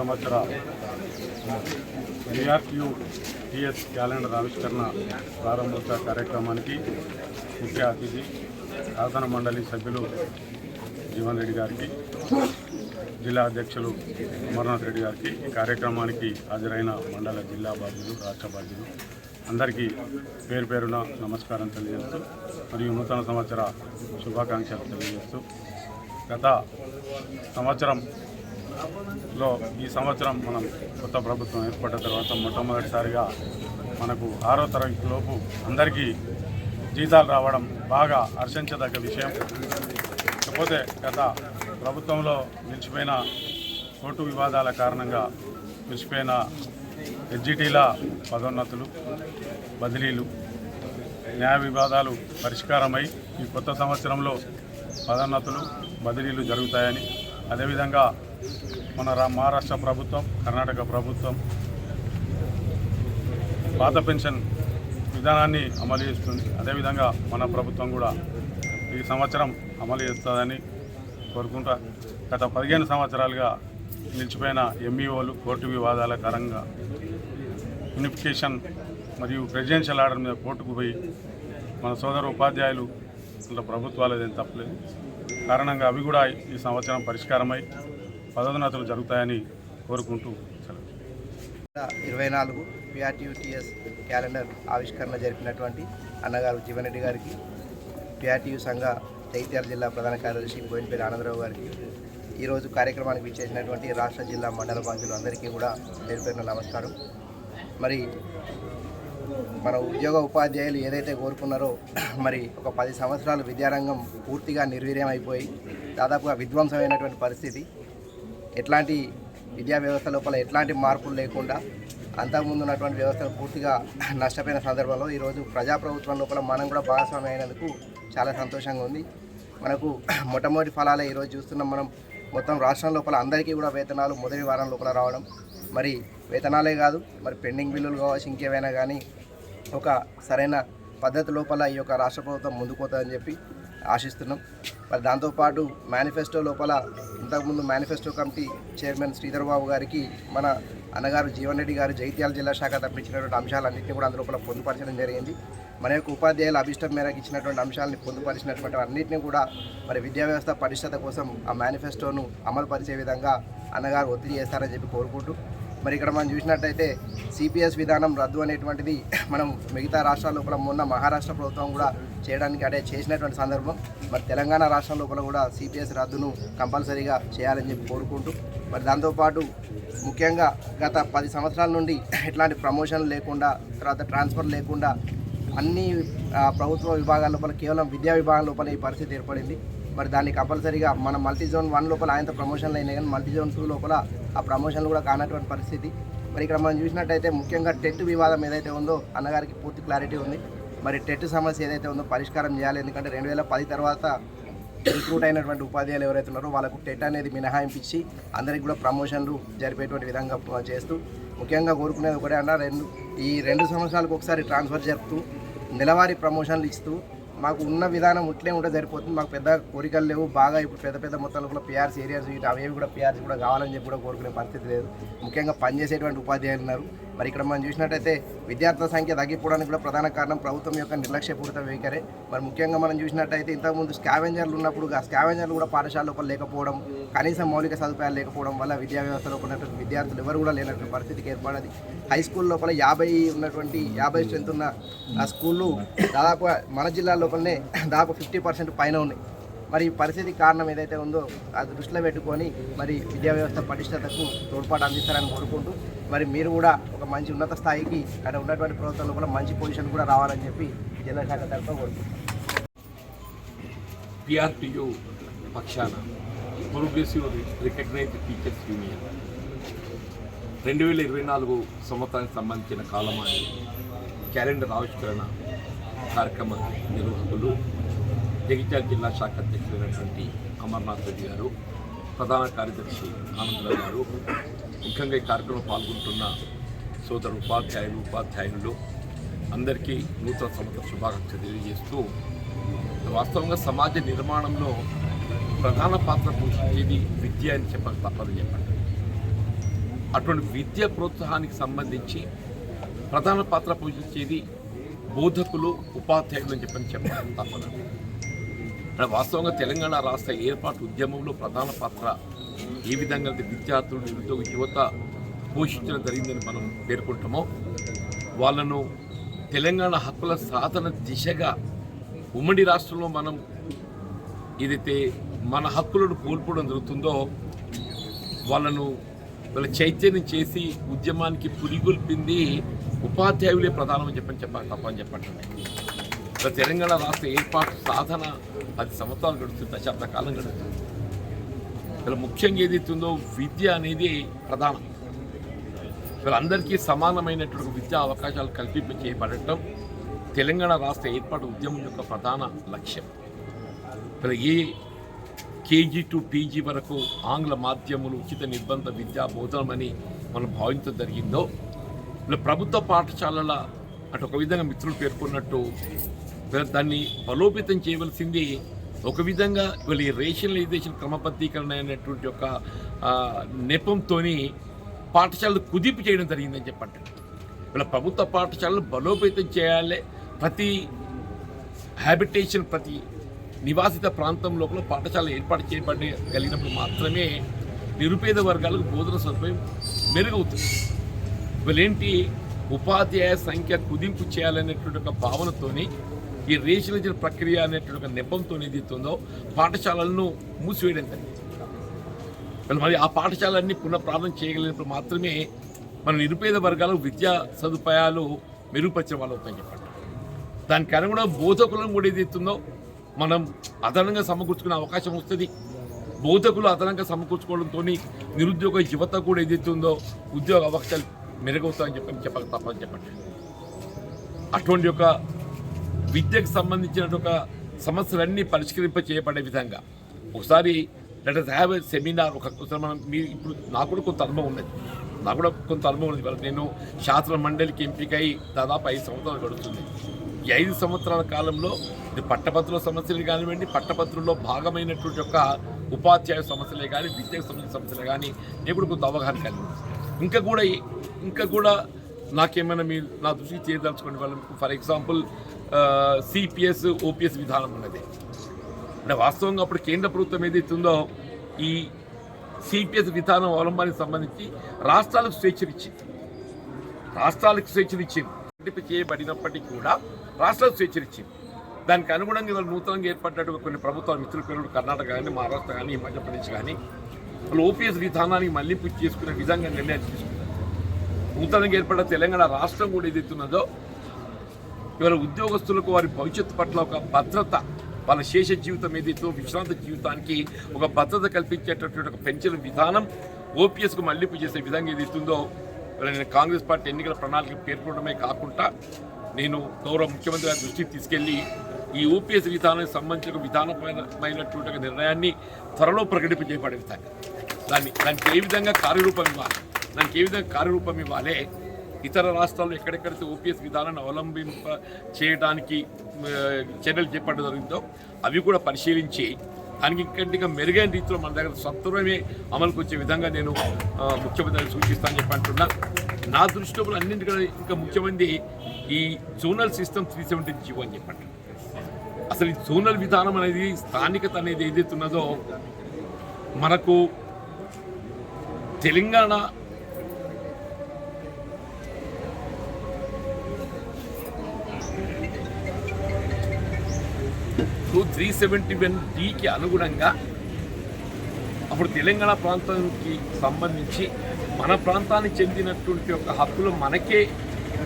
సంవత్సర ఏఆర్క్యూ TS calendar ఆవిష్కరణ ప్రారంభోత్సవ కార్యక్రమానికి ముఖ్య అతిథి శాసన మండలి సభ్యులు జీవన్ రెడ్డి గారికి జిల్లా అధ్యక్షులు అమర్నాథ్ రెడ్డి గారికి ఈ కార్యక్రమానికి హాజరైన మండల జిల్లా బాధ్యులు రాష్ట్ర బాధ్యులు అందరికీ పేరు పేరున నమస్కారం తెలియజేస్తూ మరియు నూతన సంవత్సర శుభాకాంక్షలు తెలియజేస్తూ గత సంవత్సరం లో ఈ సంవత్సరం మనం కొత్త ప్రభుత్వం ఏర్పడ్డ తర్వాత మొట్టమొదటిసారిగా మనకు ఆరో తరగతి లోపు అందరికీ జీతాలు రావడం బాగా హర్షించదగ్గ విషయం. కాకపోతే గత ప్రభుత్వంలో నిలిచిపోయిన కోర్టు వివాదాల కారణంగా నిలిచిపోయిన ఎడ్జిటీల పదోన్నతులు బదిలీలు న్యాయ వివాదాలు పరిష్కారమై ఈ కొత్త సంవత్సరంలో పదోన్నతులు బదిలీలు జరుగుతాయని అదేవిధంగా మన రా మహారాష్ట్ర ప్రభుత్వం కర్ణాటక ప్రభుత్వం పాత పెన్షన్ విధానాన్ని అమలు చేస్తుంది. అదేవిధంగా మన ప్రభుత్వం కూడా ఈ సంవత్సరం అమలు చేస్తుందని కోరుకుంటా. గత పదిహేను సంవత్సరాలుగా నిలిచిపోయిన ఎంఈఓలు కోర్టు వివాదాల కారణంగా యూనిఫికేషన్ మరియు ప్రెసిడెన్షియల్ ఆర్డర్ మీద కోర్టుకు పోయి మన సోదర ఉపాధ్యాయులు అసలు ప్రభుత్వాలు ఏం తప్పలేదు. కారణంగా అవి కూడా ఈ సంవత్సరం పరిష్కారమై పదోన్నతులు జరుగుతాయని కోరుకుంటూ సెలవు. ఇరవై నాలుగు పిఆర్టీయుటిఎస్ క్యాలెండర్ ఆవిష్కరణ జరిపినటువంటి అన్నగారు జీవన్రెడ్డి గారికి పిఆర్టీయూ సంఘ జైత్యాల జిల్లా ప్రధాన కార్యదర్శి బోయినపల్లి ఆనందరావు గారికి ఈరోజు కార్యక్రమానికి విచ్చేసినటువంటి రాష్ట్ర జిల్లా మండల బాధ్యులు అందరికీ కూడా పేరు పేరున నమస్కారం. మరి మన ఉద్యోగ ఉపాధ్యాయులు ఏదైతే కోరుకున్నారో మరి ఒక పది సంవత్సరాలు విద్యారంగం పూర్తిగా నిర్వీర్యం అయిపోయి దాదాపుగా విధ్వంసమైనటువంటి పరిస్థితి. ఎట్లాంటి విద్యా వ్యవస్థ లోపల ఎట్లాంటి మార్పులు లేకుండా అంతకుముందు ఉన్నటువంటి వ్యవస్థలు పూర్తిగా నష్టపోయిన సందర్భంలో ఈరోజు ప్రజాప్రభుత్వం లోపల మనం కూడా భాగస్వామి అయినందుకు చాలా సంతోషంగా ఉంది. మనకు మొట్టమొదటి ఫలాలే ఈరోజు చూస్తున్నాం మనం. మొత్తం రాష్ట్రం లోపల అందరికీ కూడా వేతనాలు మొదటి వారం లోపల రావడం. మరి వేతనాలే కాదు మరి పెండింగ్ బిల్లులు కావచ్చు ఇంకేమైనా కానీ ఒక సరైన పద్ధతి లోపల ఈ యొక్క రాష్ట్ర ప్రభుత్వం ముందుకుపోతుందని చెప్పి ఆశిస్తున్నాం. మరి దాంతోపాటు మేనిఫెస్టో లోపల ఇంతకుముందు manifesto committee chairman Sridhar Babu గారికి మన అన్నగారు జీవన్ రెడ్డి గారు జైత్యాల జిల్లా శాఖ తప్పించినటువంటి అంశాలన్నింటినీ కూడా అందులోపల పొందుపరచడం జరిగింది. మన యొక్క ఉపాధ్యాయుల అభిష్టం మేరకు ఇచ్చినటువంటి అంశాలని పొందుపరిచినటువంటి అన్నింటినీ కూడా మరి విద్యా వ్యవస్థ పరిష్టత కోసం ఆ మేనిఫెస్టోను అమలు పరిచే విధంగా అన్నగారు ఒత్తిడి చేస్తారని చెప్పి కోరుకుంటూ మరి ఇక్కడ మనం చూసినట్టయితే సిపిఎస్ విధానం రద్దు అనేటువంటిది మనం మిగతా రాష్ట్రాల లోపల మొన్న మహారాష్ట్ర ప్రభుత్వం కూడా చేయడానికి అంటే చేసినటువంటి సందర్భం. మరి తెలంగాణ రాష్ట్రం లోపల కూడా సిపిఎస్ రద్దును కంపల్సరీగా చేయాలని చెప్పి కోరుకుంటూ మరి దాంతోపాటు ముఖ్యంగా గత పది సంవత్సరాల నుండి ఎట్లాంటి ప్రమోషన్ లేకుండా తర్వాత ట్రాన్స్ఫర్ లేకుండా అన్ని ప్రభుత్వ విభాగాల లోపల కేవలం విద్యా విభాగం లోపల ఈ పరిస్థితి ఏర్పడింది. మరి దాన్ని కంపల్సరీగా మన మల్టీ జోన్ వన్ లోపల ఆయనతో ప్రమోషన్లు అయినాయి కానీ మల్టీ జోన్ టూ లోపల ఆ ప్రమోషన్లు కూడా కానటువంటి పరిస్థితి. మరి ఇక్కడ మనం చూసినట్టయితే ముఖ్యంగా టెట్ వివాదం ఏదైతే ఉందో అన్నగారికి పూర్తి క్లారిటీ ఉంది. మరి టెట్ సమస్య ఏదైతే ఉందో పరిష్కారం చేయాలి. ఎందుకంటే రెండు వేల పది తర్వాత రిక్రూట్ అయినటువంటి ఉపాధ్యాయులు ఎవరైతే ఉన్నారో వాళ్ళకు టెట్ అనేది మినహాయింపించి అందరికి కూడా ప్రమోషన్లు జరిపేటువంటి విధంగా చేస్తూ ముఖ్యంగా కోరుకునేది ఒకటే అన్న రెండు ఈ రెండు సంవత్సరాలకు ఒకసారి ట్రాన్స్ఫర్ జరుపుతూ నెలవారీ ప్రమోషన్లు ఇస్తూ మాకు ఉన్న విధానం ఇట్లే ఉంటే సరిపోతుంది. మాకు పెద్ద కోరికలు లేవు. బాగా ఇప్పుడు పెద్ద పెద్ద మొత్తంలో కూడా పిఆర్సీ ఏరియాస్ ఇటు అవేవి కూడా పిఆర్సీ కూడా కావాలని చెప్పి కూడా కోరుకునే పరిస్థితి లేదు. ముఖ్యంగా పనిచేసేటువంటి ఉపాధ్యాయులు ఉన్నారు. మరి ఇక్కడ మనం చూసినట్టయితే విద్యార్థుల సంఖ్య తగ్గిపోవడానికి కూడా ప్రధాన కారణం ప్రభుత్వం యొక్క నిర్లక్ష్యపూరిత వైఖరే మరి ముఖ్యంగా మనం చూసినట్టయితే ఇంతకుముందు స్కావెంజర్లు ఉన్నప్పుడు ఆ స్కావెంజర్లు కూడా పాఠశాల లోపల లేకపోవడం కనీసం మౌలిక సదుపాయాలు లేకపోవడం వల్ల విద్యా వ్యవస్థలో ఉన్నటువంటి విద్యార్థులు ఎవరు కూడా లేనటువంటి పరిస్థితికి ఏర్పడది. హై స్కూల్ లోపల యాభై ఉన్నటువంటి యాభై స్ట్రెంత్ ఉన్న ఆ స్కూళ్ళు దాదాపు మన జిల్లాలో లోపలనే దాదాపు ఫిఫ్టీ పర్సెంట్ పైన ఉన్నాయి. మరి ఈ పరిస్థితి కారణం ఏదైతే ఉందో అది దృష్టిలో పెట్టుకొని మరి విద్యా వ్యవస్థ పటిష్టతకు తోడ్పాటు అందిస్తారని కోరుకుంటూ మరి మీరు కూడా ఒక మంచి ఉన్నత స్థాయికి అక్కడ ఉన్నటువంటి ప్రభుత్వంలో కూడా మంచి పొజిషన్ కూడా రావాలని చెప్పి జిల్లా శాఖ తరఫున కోరుకుంటున్నాను పిఆర్టీయు పక్షాన ప్రోగ్రెసివ్ రికగ్నైజ్డ్ టీచర్స్ యూనియన్. రెండు వేల ఇరవై నాలుగు సంవత్సరానికి సంబంధించిన కాలమాని క్యాలెండర్ ఆవిష్కరణ కార్యక్రమ నిర్వాహకులు జగిత్యాల జిల్లా శాఖ అధ్యక్షులైనటువంటి అమర్నాథ్ రెడ్డి గారు ప్రధాన కార్యదర్శి ఆనందరావు గారు ముఖ్యంగా ఈ కార్యక్రమంలో పాల్గొంటున్న సోదరు ఉపాధ్యాయులు ఉపాధ్యాయులు అందరికీ నూతన సంవత్సర శుభాకాంక్షలు తెలియజేస్తూ వాస్తవంగా సమాజ నిర్మాణంలో ప్రధాన పాత్ర పోషించేది విద్య అని చెప్పక తప్పదు చెప్పండి. అటువంటి విద్య ప్రోత్సాహానికి సంబంధించి ప్రధాన పాత్ర పోషించేది బోధకులు ఉపాధ్యాయులు అని చెప్పని చెప్పడం తప్పదు. ఇక్కడ వాస్తవంగా తెలంగాణ రాష్ట్ర ఏర్పాటు ఉద్యమంలో ప్రధాన పాత్ర ఏ విధంగా విద్యార్థులు నిరుద్యోగ యువత పోషించడం జరిగిందని మనం పేర్కొంటామో వాళ్ళను తెలంగాణ హక్కుల సాధన దిశగా ఉమ్మడి రాష్ట్రంలో మనం ఏదైతే మన హక్కులను కోల్పోవడం జరుగుతుందో వాళ్ళను వాళ్ళ చైతన్యం చేసి ఉద్యమానికి పురిగొల్పింది ఉపాధ్యాయులే ప్రధానమని చెప్పని చెప్పాలి తప్పని చెప్పండి. తెలంగాణ రాష్ట్ర ఏర్పాటు సాధన పది సంవత్సరాలు గడుస్తుంది దశాబ్ద కాలం గడుస్తుంది. ఇక్కడ ముఖ్యంగా ఏదైతుందో విద్య అనేది ప్రధానం. వీళ్ళందరికీ సమానమైనటువంటి విద్యా అవకాశాలు కల్పింప చేయబడటం తెలంగాణ రాష్ట్ర ఏర్పాటు ఉద్యమం యొక్క ప్రధాన లక్ష్యం. ఇక్కడ ఏ కేజీ టు పీజీ వరకు ఆంగ్ల మాధ్యములు ఉచిత నిర్బంధ విద్యా బోధనమని మనం భావించడం జరిగిందో ప్రభుత్వ పాఠశాలల అటు ఒక విధంగా మిత్రులు పేర్కొన్నట్టు దాన్ని బలోపేతం చేయవలసింది ఒక విధంగా వీళ్ళ ఈ రేషనలైజేషన్ క్రమబద్ధీకరణ అనేటువంటి ఒక నెపంతో నెపంతోని పాఠశాలలు కుదింపు చేయడం జరిగిందని చెప్పండి. వీళ్ళ ప్రభుత్వ పాఠశాలలు బలోపేతం చేయాలి. ప్రతి హ్యాబిటేషన్ ప్రతి నివాసిత ప్రాంతం లోపల పాఠశాల ఏర్పాటు చేయబడి కలిగినప్పుడు మాత్రమే నిరుపేద వర్గాలకు బోధన సదుపాయం మెరుగవుతుంది. వీళ్ళేంటి ఉపాధ్యాయ సంఖ్య కుదింపు చేయాలనేటువంటి ఒక భావనతోని ఈ రేషనలైజేషన్ ప్రక్రియ అనేటువంటి ఒక నెపంతో ఏదైతుందో పాఠశాలలను మూసివేయడం జరిగింది. మరి ఆ పాఠశాలన్నీ పునఃప్రారంభం చేయగలిగినప్పుడు మాత్రమే మన నిరుపేద వర్గాలకు విద్యా సదుపాయాలు మెరుగుపరిచిన వాళ్ళు అవుతాయని చెప్పండి. దానికి అనుగుణంగా బోధకులను కూడా ఏదైతుందో మనం అదనంగా సమకూర్చుకునే అవకాశం వస్తుంది. బోధకులు అదనంగా సమకూర్చుకోవడంతో నిరుద్యోగ యువత కూడా ఏదైతుందో ఉద్యోగ అవకాశాలు మెరుగవుతాయని చెప్పి చెప్పక తప్పని చెప్పండి. అటువంటి ఒక విద్యకు సంబంధించిన ఒక సమస్యలన్నీ పరిష్కరింప చేయబడే విధంగా ఒకసారి let us have a seminar ఒక మనం మీరు ఇప్పుడు నాకు కూడా కొంత అనుభవం ఉన్నది. నాకు కూడా కొంత అనుభవం ఉంది నేను శాస్త్ర మండలికి ఎంపికై దాదాపు ఐదు సంవత్సరాలు గడుస్తుంది. ఈ ఐదు సంవత్సరాల కాలంలో ఇది పట్టభద్రుల సమస్యలు కానివ్వండి పట్టభద్రుల్లో భాగమైనటువంటి యొక్క ఉపాధ్యాయ సమస్యలే కానీ విద్యకు సంబంధించిన సమస్యలే కానీ నేను కూడా కొంత అవగాహన కలిగి ఇంకా కూడా ఇంకా కూడా నాకేమైనా మీరు నా దృష్టికి చేయదలుచుకోండి వాళ్ళు ఫర్ ఎగ్జాంపుల్ సిపిఎస్ ఓపీఎస్ విధానం ఉన్నది. అంటే వాస్తవంగా అప్పుడు కేంద్ర ప్రభుత్వం ఏదైతుందో ఈ సిపిఎస్ విధానం అవలంబానికి సంబంధించి రాష్ట్రాలకు స్వేచ్ఛనిచ్చింది. రాష్ట్రాలకు స్వేచ్ఛనిచ్చింది. చేయబడినప్పటికీ కూడా రాష్ట్రాలకు స్వేచ్ఛనిచ్చింది. దానికి అనుగుణంగా ఇవాళ నూతనంగా ఏర్పడినట్టు కొన్ని ప్రభుత్వాల మిత్రుల పేరు కర్ణాటక కానీ మహారాష్ట్ర కానీ మధ్యప్రదేశ్ కానీ వాళ్ళు ఓపీఎస్ విధానానికి మళ్ళింపు చేసుకునే విధంగా నిర్ణయాలు తీసుకున్నారు. నూతనంగా ఏర్పడిన తెలంగాణ రాష్ట్రం కూడా ఏదైతున్నదో ఇవాళ ఉద్యోగస్తులకు వారి భవిష్యత్తు పట్ల ఒక భద్రత వాళ్ళ శేష జీవితం ఏదైతే విశ్రాంత జీవితానికి ఒక భద్రత కల్పించేటటువంటి ఒక పెన్షన్ విధానం ఓపీఎస్కు మళ్ళింపు చేసే విధంగా ఏదైతుందో నేను కాంగ్రెస్ పార్టీ ఎన్నికల ప్రణాళిక పేర్కొనడమే కాకుండా నేను గౌరవ ముఖ్యమంత్రి గారి దృష్టికి తీసుకెళ్ళి ఈ ఓపీఎస్ విధానానికి సంబంధించిన విధానమైనటువంటి నిర్ణయాన్ని త్వరలో ప్రకటింపజేయబడే విధంగా. దాన్ని దానికి ఏ విధంగా కార్యరూపం ఇవ్వాలి? దానికి ఏ విధంగా కార్యరూపం ఇవ్వాలి? ఇతర రాష్ట్రాల్లో ఎక్కడెక్కడైతే ఓపీఎస్ విధానాన్ని అవలంబింప చేయడానికి చర్యలు చేపట్టడం జరిగిందో అవి కూడా పరిశీలించి దానికి ఇంకంటిగా మెరుగైన రీతిలో మన దగ్గర సత్వరమే అమలుకు వచ్చే విధంగా నేను ముఖ్యమంత్రి సూచిస్తానని చెప్పి అంటున్నా. నా దృష్టిలో కూడా అన్నింటికంటే ఇంకా ముఖ్యమంది ఈ zonal system three seventy GO అని చెప్పండి అసలు ఈ జోనల్ విధానం అనేది స్థానికత అనేది ఏదైతే ఉన్నదో మనకు తెలంగాణ త్రీ సెవెంటీ వన్ డికి అనుగుణంగా అప్పుడు తెలంగాణ ప్రాంతానికి సంబంధించి మన ప్రాంతానికి చెందినటువంటి ఒక హక్కులు మనకే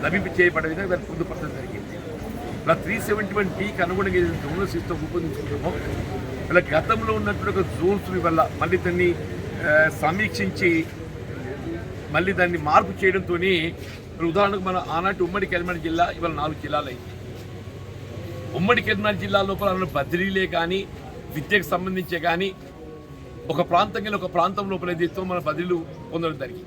లభింపు చేయబడే విధంగా దాన్ని పొందుపరచడం జరిగింది. ఇలా త్రీ సెవెంటీ వన్ డికి అనుగుణంగా ఏదైతే జోన్ సిస్టమ్ రూపొందించుకుంటామో ఇలా గతంలో ఉన్నటువంటి ఒక జోన్స్ వల్ల మళ్ళీ దాన్ని సమీక్షించి మళ్ళీ దాన్ని మార్పు చేయడంతో ఉదాహరణకు మన ఆనాటి ఉమ్మడి కెల్మడి జిల్లా ఇవాళ నాలుగు జిల్లాలు అయింది ఉమ్మడి కరీంనగర్ జిల్లా లోపల బదిలీలే కానీ విద్యకు సంబంధించే కానీ ఒక ప్రాంతం వెళ్ళి ఒక ప్రాంతం లోపల ఏదైతే మన బదిలీలు పొందడం జరిగింది.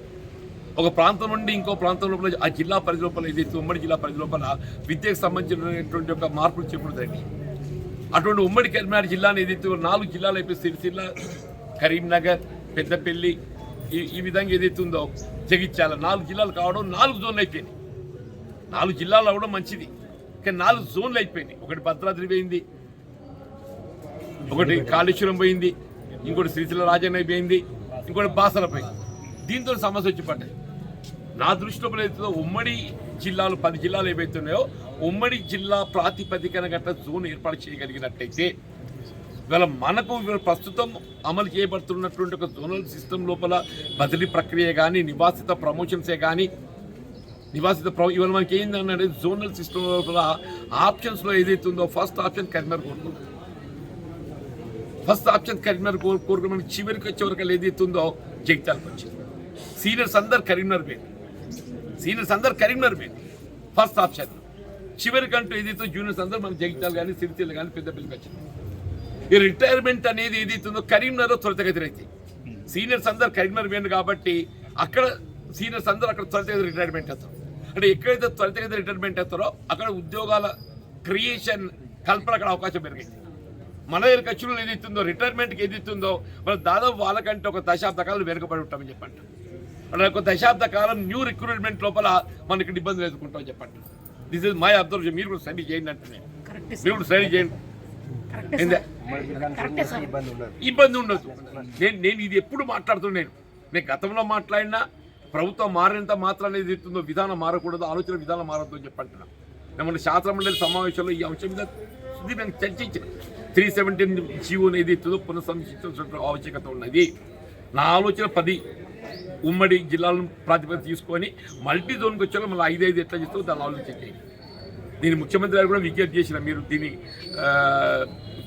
ఒక ప్రాంతం నుండి ఇంకో ప్రాంతం లోపల ఆ జిల్లా పరిధి లోపల ఏదైతే ఉమ్మడి జిల్లా పరిధి లోపల విద్యకు సంబంధించినటువంటి ఒక మార్పులు చెప్పడం జరిగింది. అటువంటి ఉమ్మడి కరీంనగర్ జిల్లాని ఏదైతే నాలుగు జిల్లాలు అయిపోయి సిరిసిల్ల కరీంనగర్ పెద్దపల్లి ఈ- ఈ విధంగా ఏదైతే ఉందో జగిత్యాల నాలుగు జిల్లాలు కావడం నాలుగు జోన్లు అయిపోయినాయి. నాలుగు జిల్లాలు అవడం మంచిది. కానీ నాలుగు జోన్లు అయిపోయినాయి. ఒకటి భద్రాద్రి పోయింది ఒకటి కాళేశ్వరం పోయింది ఇంకోటి శ్రీశైల రాజన్న పోయింది ఇంకోటి బాసల పోయింది. దీంతో సమస్య వచ్చి పడ్డాయి. నా దృష్టిలో ఏదైతుందో ఉమ్మడి జిల్లాలు పది జిల్లాలు ఏవైతున్నాయో ఉమ్మడి జిల్లా ప్రాతిపదికన గట్ట జోన్ ఏర్పాటు చేయగలిగినట్టయితే ఇవాళ మనకు ప్రస్తుతం అమలు చేయబడుతున్నటువంటి ఒక జోనల్ సిస్టమ్ లోపల బదిలీ ప్రక్రియ కానీ నివాసిత ప్రమోషన్సే కానీ నివాసిత ప్ర ఇవాళ మనకి ఏంటంటే జోనల్ సిస్టమ్ లోపల ఆప్షన్స్లో ఏదైతే ఉందో ఫస్ట్ ఆప్షన్ కరీంనగర్ కోరుకుంటుంది ఫస్ట్ ఆప్షన్ కరీంనగర్ కోరు కోరుకుని మనకి చివరికి వచ్చే వరకు ఏదైతే ఉందో జగిత్యాలకు వచ్చింది. సీనియర్స్ అందరు కరీంనగర్ పోయింది సీనియర్స్ అందరు కరీంనగర్ పోయింది ఫస్ట్ ఆప్షన్. చివరికంటూ ఏదైతే జూనియర్స్ అందరూ మన జగిత్యాలు కానీ సిరిసిల్ల కానీ పెద్దపల్లికి వచ్చింది. ఈ రిటైర్మెంట్ అనేది ఏదైతే ఉందో కరీంనగర్ త్వరితగతి రైతే సీనియర్స్ అందరు కరీంనగర్ పోయింది కాబట్టి అక్కడ సీనియర్స్ అందరూ అక్కడ త్వరితగతి రిటైర్మెంట్ చేస్తారు. అంటే ఎక్కడైతే త్వరితగతి రిటైర్మెంట్ చేస్తారో అక్కడ ఉద్యోగాల క్రియేషన్ కల్పన అక్కడ అవకాశం పెరిగింది. మన దగ్గర ఖర్చులు ఏదైతుందో రిటైర్మెంట్కి ఏదైతుందో మనం దాదాపు వాళ్ళకంటే ఒక దశాబ్ద కాలం వెనుకబడి ఉంటామని చెప్పండి. అంటే ఒక దశాబ్ద కాలం న్యూ రిక్రూట్మెంట్ లోపల మనం ఇక్కడ ఇబ్బందులు ఎదుర్కొంటామని చెప్పండి. దిస్ ఇస్ మై అబ్జర్వేషన్ మీరు కూడా స్టడీ చేయండి అంటున్నాను మీరు కూడా స్టడీ చేయండి. ఏందే? ఇబ్బంది ఉండదు. ఇబ్బంది ఉండదు. నేను నేను ఇది ఎప్పుడు మాట్లాడుతున్నాను నేను గతంలో మాట్లాడినా ప్రభుత్వం మారినంత మాత్రం అనేది ఇస్తుందో విధానం మారకూడదు ఆలోచన విధానం మారద్దు అని చెప్పి అంటున్నాను మిమ్మల్ని మండలి సమావేశంలో ఈ అంశం మీద సుదీర్ఘంగా చర్చించిన త్రీ సెవెంటీన్ జీవోని అనేది ఇస్తుందో పునఃసమీక్షించాల్సిన ఆవశ్యకత ఉన్నది. నా ఆలోచన పది. ఉమ్మడి జిల్లాలను ప్రాతిపదిక తీసుకొని మల్టీ జోన్కి వచ్చాక మళ్ళీ ఐదు ఐదు ఎట్లా చేస్తూ దాన్ని ఆలోచించేయండి దీని ముఖ్యమంత్రి గారు కూడా విజ్ఞప్తి చేసిన మీరు దీని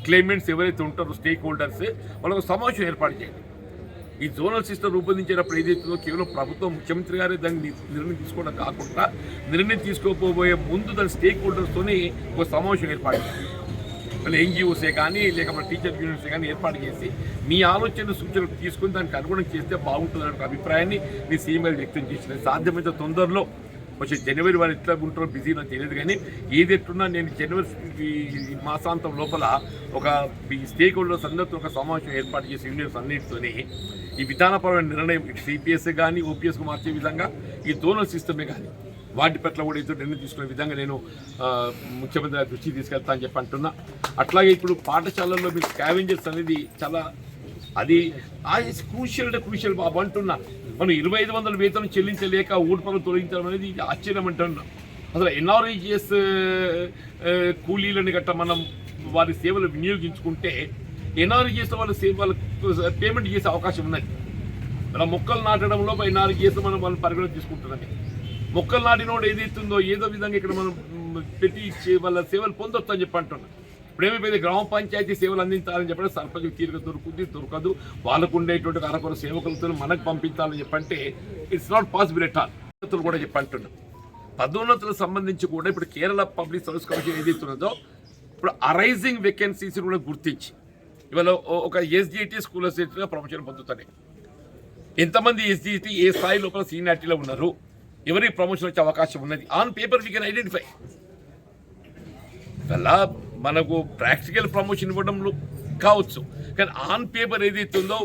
క్లైమెంట్స్ ఎవరైతే ఉంటారో స్టేక్ హోల్డర్స్ వాళ్ళకు సమావేశం ఏర్పాటు చేయండి. ఈ జోనల్ సిస్టమ్ రూపొందించేటప్పుడు ఏదైతుందో కేవలం ప్రభుత్వం ముఖ్యమంత్రి గారే దాన్ని నిర్ణయం తీసుకోవడం కాకుండా నిర్ణయం తీసుకోపోయే ముందు దాని స్టేక్ హోల్డర్స్తోనే ఒక సమావేశం ఏర్పాటు చేయాలి మళ్ళీ ఎన్జిఓసే కానీ లేకపోతే టీచర్ యూనిట్సే కానీ ఏర్పాటు చేసి మీ ఆలోచన సూచనలు తీసుకుని దానికి అనుగుణం చేస్తే బాగుంటుంది అనే అభిప్రాయాన్ని మీ సీఎం వ్యక్తం చేసిన సాధ్యమైన తొందరలో వచ్చే జనవరి వారు ఎట్లా ఉంటారో బిజీ నాకు తెలియదు కానీ ఏది ఎట్టున్నా నేను జనవరి ఈ మాసాంతం లోపల ఒక ఈ స్టేక్ హోల్డర్స్ అందరితో ఒక సమావేశం ఏర్పాటు చేసి యూనియన్స్ అన్నిటితోని ఈ విధానపరమైన నిర్ణయం సిపిఎస్ కానీ ఓపీఎస్కు మార్చే విధంగా ఈ జోనల్ సిస్టమే కానీ వాటి పట్ల కూడా ఏదో నిర్ణయం తీసుకునే విధంగా నేను ముఖ్యమంత్రి దృష్టికి తీసుకెళ్తా అని చెప్పి అంటున్నా. అట్లాగే ఇప్పుడు పాఠశాలల్లో మీరు స్కావెంజర్స్ అనేది చాలా అది క్రూషియల్ అంటే క్రూషియల్ బాబు అంటున్నా. మనం ఇరవై ఐదు వందల వేతనం చెల్లించలేక ఊడ్పలు తొలగించడం అనేది ఇది ఆశ్చర్యం అంటున్నాం అసలు ఎన్ఆర్ఐజిఎస్ కూలీలను గట్ట మనం వారి సేవలు వినియోగించుకుంటే ఎన్ఆర్జిఎస్ వాళ్ళ సేవ వాళ్ళకు పేమెంట్ చేసే అవకాశం ఉన్నది. మన మొక్కలు నాటడంలో ఎన్ఆర్జిఎస్ మనం వాళ్ళని పరిగణన తీసుకుంటున్నది మొక్కలు నాటినోడు ఏదైతుందో ఏదో విధంగా ఇక్కడ మనం పెట్టి ఇచ్చే వాళ్ళ సేవలు పొందొచ్చు అని చెప్పి అంటున్నాం. ఇప్పుడు ఏమైపోయింది గ్రామ పంచాయతీ సేవలు అందించాలని చెప్పడం సర్పంచ్ తీరిక దొరుకుతుంది దొరకదు. వాళ్ళకు ఉండేటువంటి అరకొర సేవకులతో మనకు పంపించాలని చెప్పంటే it's not possible at all కూడా చెప్పి పదోన్నతులకు సంబంధించి కూడా ఇప్పుడు కేరళ పబ్లిక్ సర్వీస్ కమిషన్ ఏదైతున్నదో ఇప్పుడు అరైజింగ్ వేకెన్సీస్ కూడా గుర్తించి ఇవాళ ఒక ఎస్జిటి స్కూల్ అసిస్టెంట్గా ప్రమోషన్ పొందుతున్నాయి. ఎంతమంది ఎస్జిటి ఏ స్థాయి లోపల సీనియారిటీలో ఉన్నారు? ఎవరికి ప్రమోషన్ వచ్చే అవకాశం ఉన్నది? On paper we can identify అలా మనకు ప్రాక్టికల్ ప్రమోషన్ ఇవ్వడంలో కావచ్చు. కానీ ఆన్ పేపర్ ఏదైతే ఉందో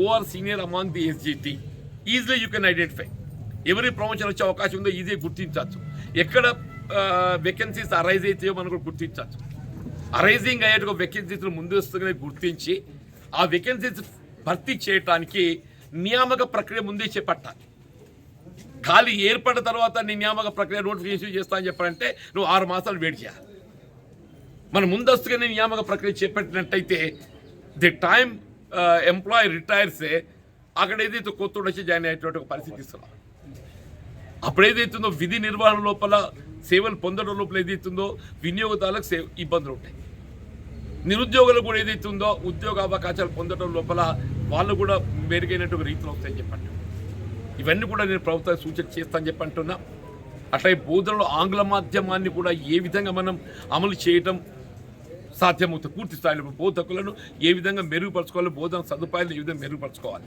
or senior among the SGT. Easily you can identify ఎవరి ప్రమోషన్ వచ్చే అవకాశం ఉందో ఈజీ గుర్తించవచ్చు. ఎక్కడ వేకెన్సీస్ అరైజ్ అవుతాయో మనం కూడా గుర్తించవచ్చు. అరైజింగ్ అయ్యేట్టుగా వేకెన్సీస్ ముందు వస్తుందని గుర్తించి ఆ వేకెన్సీస్ భర్తీ చేయటానికి నియామక ప్రక్రియ ముందే చేపట్టాలి. ఖాళీ ఏర్పడిన తర్వాత నీ నియామక ప్రక్రియ నోటిఫికేషన్ చేస్తా అని చెప్పాలంటే నువ్వు ఆరు మాసాలు వెయిట్ చేయాలి. మన ముందస్తుగానే నియామక ప్రక్రియ చేపట్టినట్టయితే ది టైమ్ ఎంప్లాయ్ రిటైర్సే అక్కడ ఏదైతే కొత్త వచ్చి జాయిన్ అయ్యేటువంటి ఒక పరిస్థితి ఇస్తున్నాం అప్పుడు ఏదైతుందో విధి నిర్వహణ లోపల సేవలు పొందడం లోపల ఏదైతుందో వినియోగదారులకు సేవ ఇబ్బందులు ఉంటాయి. నిరుద్యోగులకు కూడా ఏదైతుందో ఉద్యోగ అవకాశాలు పొందడం లోపల వాళ్ళు కూడా మెరుగైనట్టు ఒక రీతిలో వస్తాయని చెప్పండి. ఇవన్నీ కూడా నేను ప్రభుత్వం సూచన చేస్తాను చెప్పంటున్నా అంటున్నా. బోధనలో ఆంగ్ల మాధ్యమాన్ని కూడా ఏ విధంగా మనం అమలు చేయటం సాధ్యమవుతుంది పూర్తి స్థాయిలో బోధకులను ఏ విధంగా మెరుగుపరచుకోవాలి బోధన సదుపాయాలు ఏ విధంగా మెరుగుపరచుకోవాలి?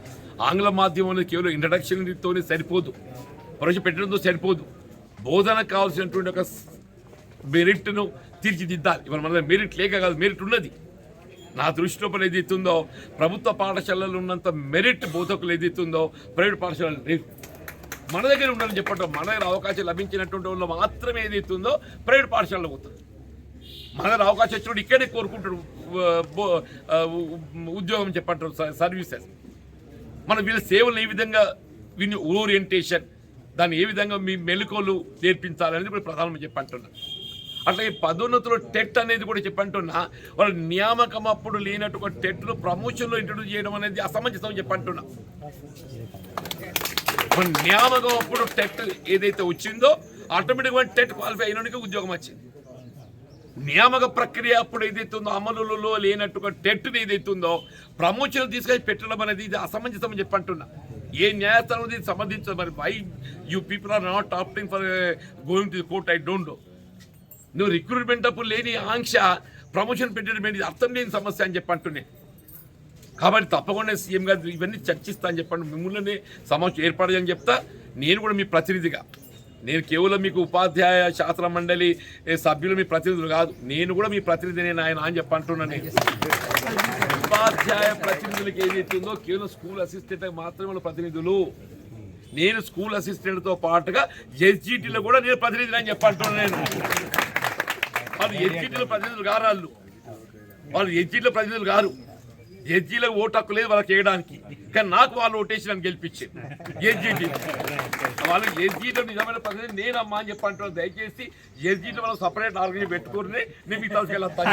ఆంగ్ల మాధ్యమం అనేది కేవలం ఇంట్రడక్షన్తోనే సరిపోదు. ప్రవేశ పెట్టడంతో సరిపోదు. బోధనకు కావాల్సినటువంటి ఒక మెరిట్ను తీర్చిదిద్దాలి. ఇవాళ మన దగ్గర మెరిట్ లేక కాదు మెరిట్ ఉన్నది. నా దృష్టి లోపల ఏదైతుందో ప్రభుత్వ పాఠశాలలు ఉన్నంత మెరిట్ బోధకులు ఏదైతుందో ప్రైవేట్ పాఠశాలలు లేదు మన దగ్గర ఉండాలని చెప్పటం మన దగ్గర అవకాశం లభించినటువంటి వాళ్ళు మాత్రమే ఏదైతుందో ప్రైవేట్ పాఠశాలలో పోతుంది మన అవకాశం వచ్చినప్పుడు ఇక్కడే కోరుకుంటాడు ఉద్యోగం చెప్పంటారు సర్వీసెస్. మనం వీళ్ళ సేవలను ఏ విధంగా వీని ఓరియంటేషన్ దాన్ని ఏ విధంగా మీ మెలకువలు నేర్పించాలనేది కూడా ప్రధానమంత్రి చెప్పంటున్నా. అట్లాగే పదోన్నతులు టెట్ అనేది కూడా చెప్పంటున్నా. వాళ్ళ నియామకం అప్పుడు లేనటువంటి టెట్ను ప్రమోషన్లో ఇంట్రడ్యూస్ చేయడం అనేది అసమంజసం చెప్పంటున్నా. మన నియామకం అప్పుడు టెట్ ఏదైతే వచ్చిందో ఆటోమేటిక్గా టెట్ క్వాలిఫై అయినోడికి ఉద్యోగం వచ్చింది. నియామక ప్రక్రియ అప్పుడు ఏదైతే ఉందో అమలులో లేనట్టుగా టెట్ని ఏదైతే ఉందో ప్రమోషన్ తీసుకొని పెట్టడం అనేది ఇది అసమంజసం అని చెప్పి అంటున్నా. ఏ న్యాయస్థానం దీనికి సంబంధించదు మరి. Why you people are not opting for going to court I don't know నువ్వు రిక్రూట్మెంట్ అప్పుడు లేని ఆంక్ష ప్రమోషన్ పెట్టడం అనేది అర్థం లేని సమస్య అని చెప్పి అంటున్నాయి కాబట్టి తప్పకుండా సీఎం గారు ఇవన్నీ చర్చిస్తా అని చెప్పండి. మిమ్మల్ని సమావేశం ఏర్పాటు అని చెప్తా. నేను కూడా మీ ప్రతినిధిగా. నేను కేవలం మీకు ఉపాధ్యాయ శాస్త్ర మండలి సభ్యులు మీ ప్రతినిధులు కాదు నేను కూడా మీ ప్రతినిధిని ఆయన అని చెప్పి అంటున్నాను ఉపాధ్యాయ ప్రతినిధులకు ఏదైతే ఉందో కేవలం స్కూల్ అసిస్టెంట్ మాత్రమే ప్రతినిధులు. నేను స్కూల్ అసిస్టెంట్తో పాటుగా ఎస్జిటిలో కూడా నేను ప్రతినిధిని అని చెప్పంటున్నాను నేను. వాళ్ళు ఎస్జిటిలో ప్రతినిధులు గారు వాళ్ళు వాళ్ళు ఎస్జీలో ప్రతినిధులు కారు. ఎస్జీలో ఓటు హక్కు లేదు వాళ్ళకి వేయడానికి. కానీ నాకు వాళ్ళు ఓటేసి నన్ను గెలిపించారు. ఎస్జీటీ వాళ్ళు ఎస్జీలో నిజమైన ప్రతినిధి నేను అమ్మా అని చెప్పి దయచేసి ఎస్జీలో వాళ్ళు సపరేట్ ఆర్గనైజ్ పెట్టుకుని నేను మీకు తీసుకెళ్ళొస్తా